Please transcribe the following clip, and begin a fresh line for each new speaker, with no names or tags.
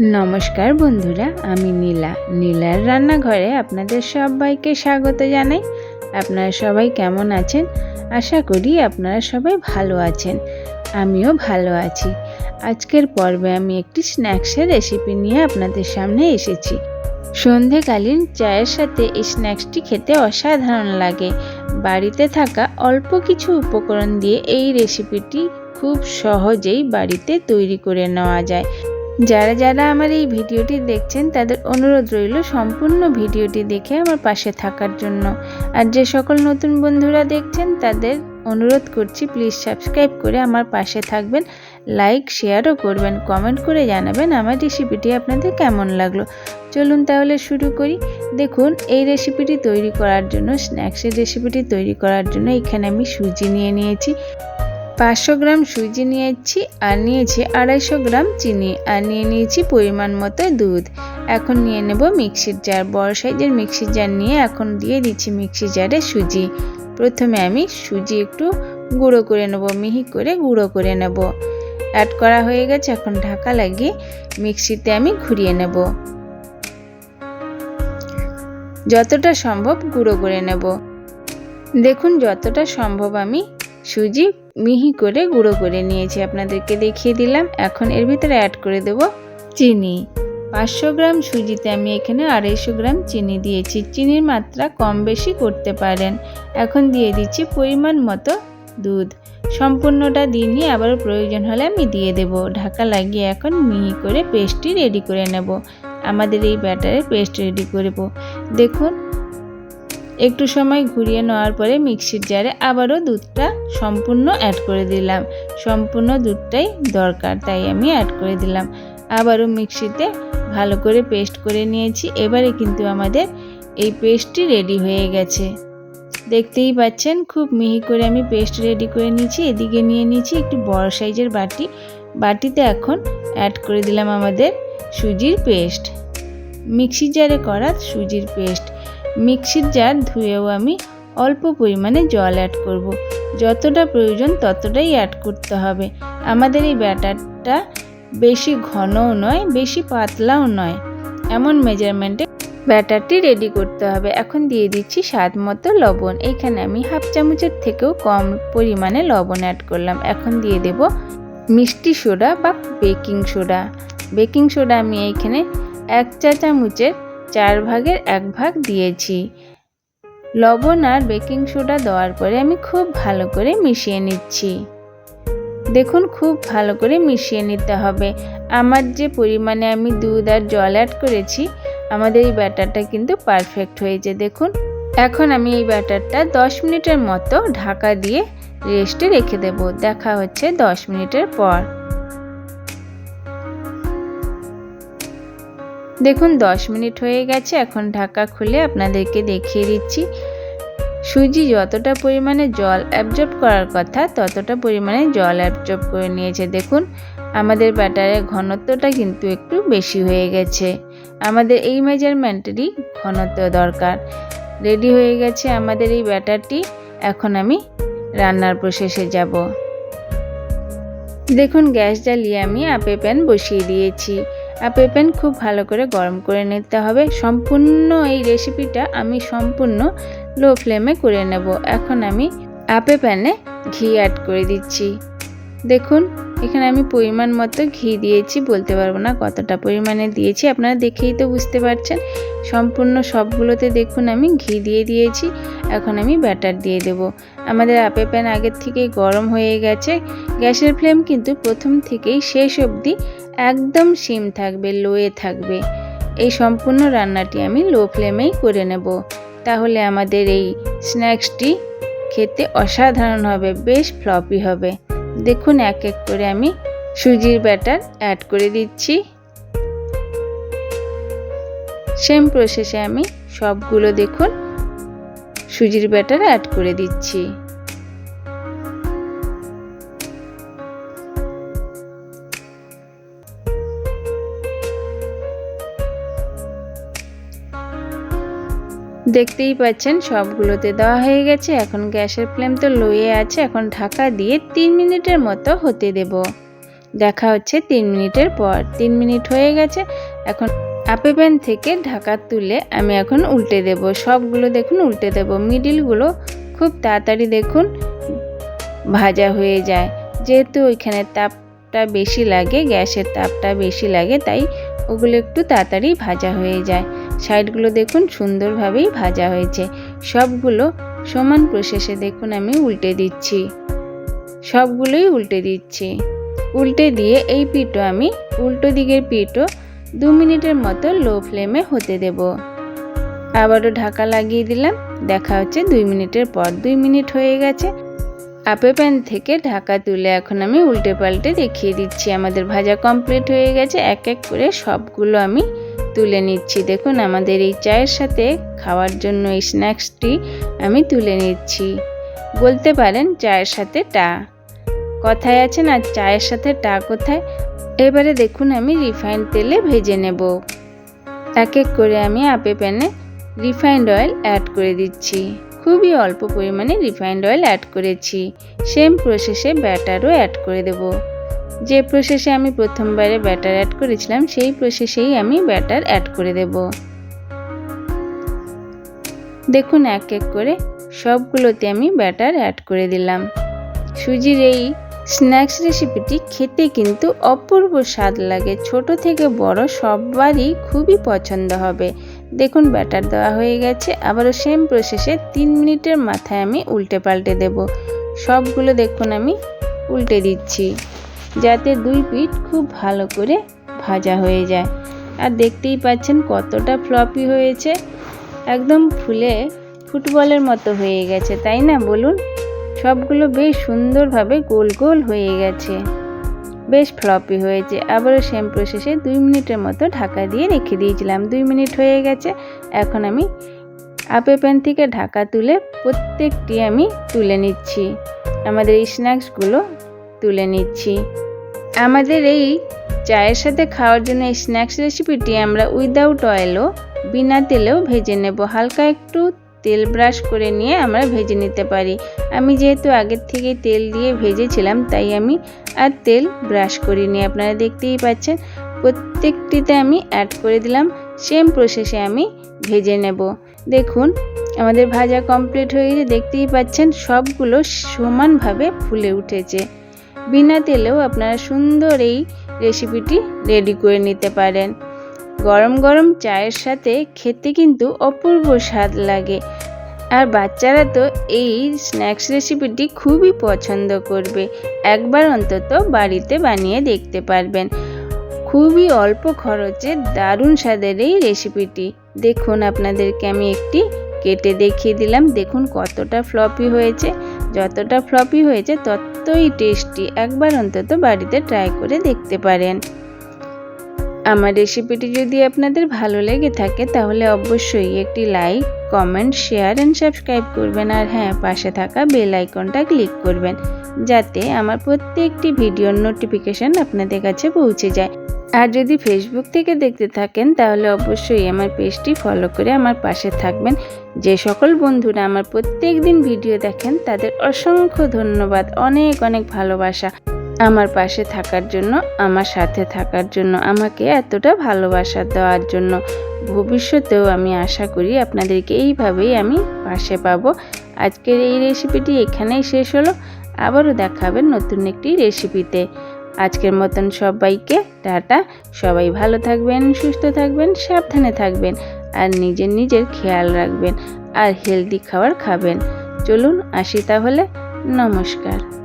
নমস্কার বন্ধুরা, আমি নীলা। নীলার রান্নাঘরে আপনাদের সবাইকে স্বাগত জানাই। আপনারা সবাই কেমন আছেন? আশা করি আপনারা সবাই ভালো আছেন। আমিও ভালো আছি। আজকের পর্বে আমি একটি স্ন্যাক্সের রেসিপি নিয়ে আপনাদের সামনে এসেছি। সন্ধেকালীন চায়ের সাথে এই স্ন্যাক্সটি খেতে অসাধারণ লাগে। বাড়িতে থাকা অল্প কিছু উপকরণ দিয়ে এই রেসিপিটি খুব সহজেই বাড়িতে তৈরি করে নেওয়া যায়। যারা যারা আমার এই ভিডিওটি দেখছেন, তাদের অনুরোধ রইল সম্পূর্ণ ভিডিওটি দেখে আমার পাশে থাকার জন্য। আর যে সকল নতুন বন্ধুরা দেখছেন, তাদের অনুরোধ করছি প্লিজ সাবস্ক্রাইব করে আমার পাশে থাকবেন, লাইক, শেয়ারও করবেন, কমেন্ট করে জানাবেন আমার রেসিপিটি আপনাদের কেমন লাগল। চলুন তাহলে শুরু করি। দেখুন, এই রেসিপিটি তৈরি করার জন্য, স্ন্যাক্সের রেসিপিটি তৈরি করার জন্য এখানে আমি সুজি নিয়ে নিয়েছি। পাঁচশো গ্রাম সুজি নিয়েছি আর নিয়েছি আড়াইশো গ্রাম চিনি আর নিয়ে নিয়েছি পরিমাণ মতো দুধ। এখন নিয়ে নেব মিক্সির জার। বড় সাইজের মিক্সির জার নিয়ে এখন দিয়ে দিচ্ছি মিক্সি জারে সুজি। প্রথমে আমি সুজি একটু গুঁড়ো করে নেব, মিহি করে গুঁড়ো করে নেব। অ্যাড করা হয়ে গেছে, এখন ঢাকা লাগিয়ে মিক্সিতে আমি ঘুরিয়ে নেব। যতটা সম্ভব গুঁড়ো করে নেব। দেখুন, যতটা সম্ভব আমি সুজি মিহি করে গুঁড়ো করে নিয়েছি, আপনাদেরকে দেখিয়ে দিলাম। এখন এর ভিতরে অ্যাড করে দেব চিনি। পাঁচশো গ্রাম সুজিতে আমি এখানে আড়াইশো গ্রাম চিনি দিয়েছি। চিনির মাত্রা কম বেশি করতে পারেন। এখন দিয়ে দিচ্ছি পরিমাণ মতো দুধ। সম্পূর্ণটা দিয়ে নিয়ে আবার প্রয়োজন হলে আমি দিয়ে দেব। ঢাকা লাগিয়ে এখন মিহি করে পেস্টটি রেডি করে নেব। আমাদের এই ব্যাটারে পেস্ট রেডি করব। দেখুন একটু সময় ঘুরিয়ে নেওয়ার পরে মিক্সির জারে আবারও দুধটা সম্পূর্ণ অ্যাড করে দিলাম। সম্পূর্ণ দুধটাই দরকার, তাই আমি অ্যাড করে দিলাম। আবারও মিক্সিতে ভালো করে পেস্ট করে নিয়েছি। এবারে কিন্তু আমাদের এই পেস্টটি রেডি হয়ে গেছে। দেখতেই পাচ্ছেন, খুব মিহি করে আমি পেস্ট রেডি করে নিয়েছি। এদিকে নিয়ে নিয়েছি একটু বড় সাইজের বাটি। বাটিতে এখন অ্যাড করে দিলাম আমাদের সুজির পেস্ট মিক্সি জারে করা সুজির পেস্ট মিক্সির জার ধুয়েও আমি অল্প পরিমাণে জল অ্যাড করব। যতটা প্রয়োজন ততটাই অ্যাড করতে হবে। আমাদের এই ব্যাটারটা বেশি ঘনও নয়, বেশি পাতলাও নয়। এমন মেজারমেন্টে ব্যাটারটি রেডি করতে হবে। এখন দিয়ে দিচ্ছি স্বাদ মতো লবণ। এইখানে আমি হাফ চামচের থেকেও কম পরিমাণে লবণ অ্যাড করলাম। এখন দিয়ে দেব মিষ্টি সোডা বা বেকিং সোডা বেকিং সোডা আমি এইখানে এক চা চামচের চার ভাগের এক ভাগ দিয়েছি। লবণ আর বেকিং সোডা দেওয়ার পরে আমি খুব ভালো করে মিশিয়ে নিচ্ছি। দেখুন, খুব ভালো করে মিশিয়ে নিতে হবে। আমার যে পরিমাণে আমি দুধ আর জল অ্যাড করেছি, আমাদের এই ব্যাটারটা কিন্তু পারফেক্ট হয়েছে, দেখুন। এখন আমি এই ব্যাটারটা 10 মিনিটের মতো ঢাকা দিয়ে রেস্টে রেখে দেব। দেখা হচ্ছে 10 মিনিটের পর। দেখুন 10 মিনিট হয়ে গেছে, এখন ঢাকা খুলে আপনাদেরকে দেখিয়ে দিচ্ছি। সুজি যতটা পরিমাণে জল অ্যাবজর্ব করার কথা, ততটা পরিমাণে জল অ্যাবজর্ব করে নিয়েছে। দেখুন, আমাদের ব্যাটারের ঘনত্বটা কিন্তু একটু বেশি হয়ে গেছে। আমাদের এই মেজারমেন্টেরই ঘনত্ব দরকার। রেডি হয়ে গেছে আমাদের এই ব্যাটারটি, এখন আমি রান্নার প্রসেসে যাব। দেখুন, গ্যাস জ্বালিয়ে আমি আপে প্যান বসিয়ে দিয়েছি। আপে প্যান খুব ভালো করে গরম করে নিতে হবে। সম্পূর্ণ এই রেসিপিটা আমি সম্পূর্ণ লো ফ্লেমে করে নেব। এখন আমি আপে প্যানে ঘি অ্যাড করে দিচ্ছি। দেখুন এখানে আমি পরিমাণ মতো ঘি দিয়েছি, বলতে পারব না কতটা পরিমাণে দিয়েছি, আপনারা দেখেই তো বুঝতে পারছেন। সম্পূর্ণ সবগুলোতে দেখুন আমি ঘি দিয়ে দিয়েছি, এখন আমি ব্যাটার দিয়ে দেব। আমাদের আপে প্যান আগের থেকেই গরম হয়ে গেছে, গ্যাসের ফ্লেম কিন্তু প্রথম থেকেই শেষ অবধি একদম সিম থাকবে, লোয়ে থাকবে। এই সম্পূর্ণ রান্নাটি আমি লো ফ্লেমেই করে নেব। তাহলে আমাদের এই স্ন্যাক্সটি খেতে অসাধারণ হবে, বেশ ফ্লপি হবে। দেখুন, এক এক করে আমি সুজির ব্যাটার অ্যাড করে দিচ্ছি। সেম প্রসেসে আমি সবগুলো দেখুন, সুজির ব্যাটার অ্যাড করে দিচ্ছি। দেখতেই পাচ্ছেন, সবগুলোতে দেওয়া হয়ে গেছে। এখন গ্যাসের ফ্লেম তো লোয়ে আছে, এখন ঢাকা দিয়ে তিন মিনিটের মতো হতে দেব। দেখা হচ্ছে তিন মিনিটের পর। তিন মিনিট হয়ে গেছে, এখন আপে প্যান থেকে ঢাকা তুলে আমি এখন উল্টে দেব। সবগুলো দেখুন, উল্টে দেব। মিডিলগুলো খুব তাড়াতাড়ি দেখুন, ভাজা হয়ে যায়। যেহেতু ওইখানে তাপটা বেশি লাগে, গ্যাসের তাপটা বেশি লাগে, তাই ওগুলো একটু তাড়াতাড়ি ভাজা হয়ে যায়। সাইডগুলো দেখুন সুন্দরভাবেই ভাজা হয়েছে। সবগুলো সমান প্রসেসে দেখুন আমি উল্টে দিচ্ছি। সবগুলোই উল্টে দিচ্ছি। উল্টে দিয়ে এই পিঠো আমি উল্টো দিকের পিঠো দু মিনিটের মতো লো ফ্লেমে হতে দেব। আবারও ঢাকা লাগিয়ে দিলাম। দেখা হচ্ছে দুই মিনিটের পর। দুই মিনিট হয়ে গেছে। আপে প্যান থেকে ঢাকা তুলে এখন আমি উল্টে পাল্টে দেখিয়ে দিচ্ছি। আমাদের ভাজা কমপ্লিট হয়ে গেছে। এক এক করে সবগুলো আমি তুলে নিচ্ছি। দেখুন, আমাদের এই চায়ের সাথে খাওয়ার জন্য এই স্ন্যাক্সটি আমি তুলে নিচ্ছি। বলতে পারেন চায়ের সাথে টা। কথায় আছে না, চায়ের সাথে টা কোথায়? এবারে দেখুন, আমি রিফাইন্ড তেলে ভেজে নেব। এক এক করে আমি আপে প্যানে রিফাইন্ড অয়েল অ্যাড করে দিচ্ছি। খুবই অল্প পরিমাণে রিফাইন্ড অয়েল অ্যাড করেছি। সেম প্রসেসে ব্যাটারও অ্যাড করে দেব। যে প্রসেসে আমি প্রথমবারে ব্যাটার অ্যাড করেছিলাম, সেই প্রসেসেই আমি ব্যাটার অ্যাড করে দেব। দেখুন এক এক করে সবগুলোতে আমি ব্যাটার অ্যাড করে দিলাম। সুজির এই স্ন্যাক্স রেসিপিটি খেতে কিন্তু অপূর্ব স্বাদ লাগে। ছোট থেকে বড় সবারই খুবই পছন্দ হবে। দেখুন ব্যাটার দেওয়া হয়ে গেছে, আবারও সেম প্রসেসে তিন মিনিটের মাথায় আমি উল্টে পাল্টে দেব। সবগুলো দেখুন আমি উল্টে দিচ্ছি। যাতে দুই পিঠ খুব ভালো করে ভাজা হয়ে যায়। আর দেখতেই পাচ্ছেন কতটা ফ্লপি হয়েছে। একদম ফুলে ফুটবলের মতো হয়ে গেছে, তাই না? বলুন, সবগুলো বেশ সুন্দরভাবে গোল গোল হয়ে গেছে। বেশ ফ্লপি হয়েছে। আবারও সেম প্রসেসে দুই মিনিটের মতো ঢাকা দিয়ে রেখে দিয়েছিলাম। দুই মিনিট হয়ে গেছে। এখন আমি আপে প্যান থেকে ঢাকা তুলে প্রত্যেকটি আমি তুলে নিচ্ছি। আমাদের স্ন্যাক্সগুলো তুলে নিচ্ছি। আমাদের এই চায়ের সাথে খাওয়ার জন্য এই স্ন্যাক্স রেসিপিটি আমরা উইদাউট অয়েলও বিনা তেলেও ভেজে নেব। হালকা একটু তেল ব্রাশ করে নিয়ে আমরা ভেজে নিতে পারি। আমি যেহেতু আগের থেকে তেল দিয়ে ভেজেছিলাম, তাই আমি আর তেল ব্রাশ করিনি। আপনারা দেখতেই পাচ্ছেন, প্রত্যেকটিতে আমি অ্যাড করে দিলাম সেম প্রসেসে আমি ভেজে নেব। দেখুন, আমাদের ভাজা কমপ্লিট হয়ে গেছে। দেখতেই পাচ্ছেন, সবগুলো সমানভাবে ফুলে উঠেছে। বিনা তেলেও আপনারা সুন্দর এই রেসিপিটি রেডি করে নিতে পারেন। গরম গরম চায়ের সাথে খেতে কিন্তু অপূর্ব স্বাদ লাগে। আর বাচ্চারা তো এই স্ন্যাক্স রেসিপিটি খুবই পছন্দ করবে। একবার অন্তত বাড়িতে বানিয়ে দেখতে পারবেন। খুবই অল্প খরচে দারুণ স্বাদের এই রেসিপিটি দেখুন আপনাদেরকে আমি একটি কেটে দেখিয়ে দিলাম। দেখুন কতটা ফ্লপি হয়েছে। যতটা ফ্লপি হয়েছে ততই টেস্টি, একবার অন্তত বাড়িতে ট্রাই করে দেখতে পারেন। আমার রেসিপিটি যদি আপনাদের ভালো লেগে থাকে, তাহলে অবশ্যই একটি like comment share and subscribe করবেন। আর হ্যাঁ পাশে থাকা বেল আইকনটা ক্লিক করবেন, যাতে আমার প্রত্যেকটি ভিডিওর নোটিফিকেশান আপনাদের কাছে পৌঁছে যায়। আর যদি ফেসবুক থেকে দেখতে থাকেন, তাহলে অবশ্যই আমার পেজটি ফলো করে আমার পাশে থাকবেন। যে সকল বন্ধুরা আমার প্রত্যেক দিন ভিডিও দেখেন, তাদের অসংখ্য ধন্যবাদ, অনেক অনেক ভালোবাসা। আমার পাশে থাকার জন্য, আমার সাথে থাকার জন্য, আমাকে এতটা ভালোবাসা দেওয়ার জন্য ভবিষ্যতেও আমি আশা করি আপনাদেরকে এইভাবেই আমি পাশে পাবো। আজকের এই রেসিপিটি এখানেই শেষ হলো। আবারও দেখাবেন নতুন একটি রেসিপিতে আজকের মতন সবাইকে টাটা। সবাই ভালো থাকবেন, সুস্থ থাকবেন, সাবধানে থাকবেন আর নিজের নিজের খেয়াল রাখবেন আর হেলদি খাবার খাবেন। চলুন আসি তাহলে। নমস্কার।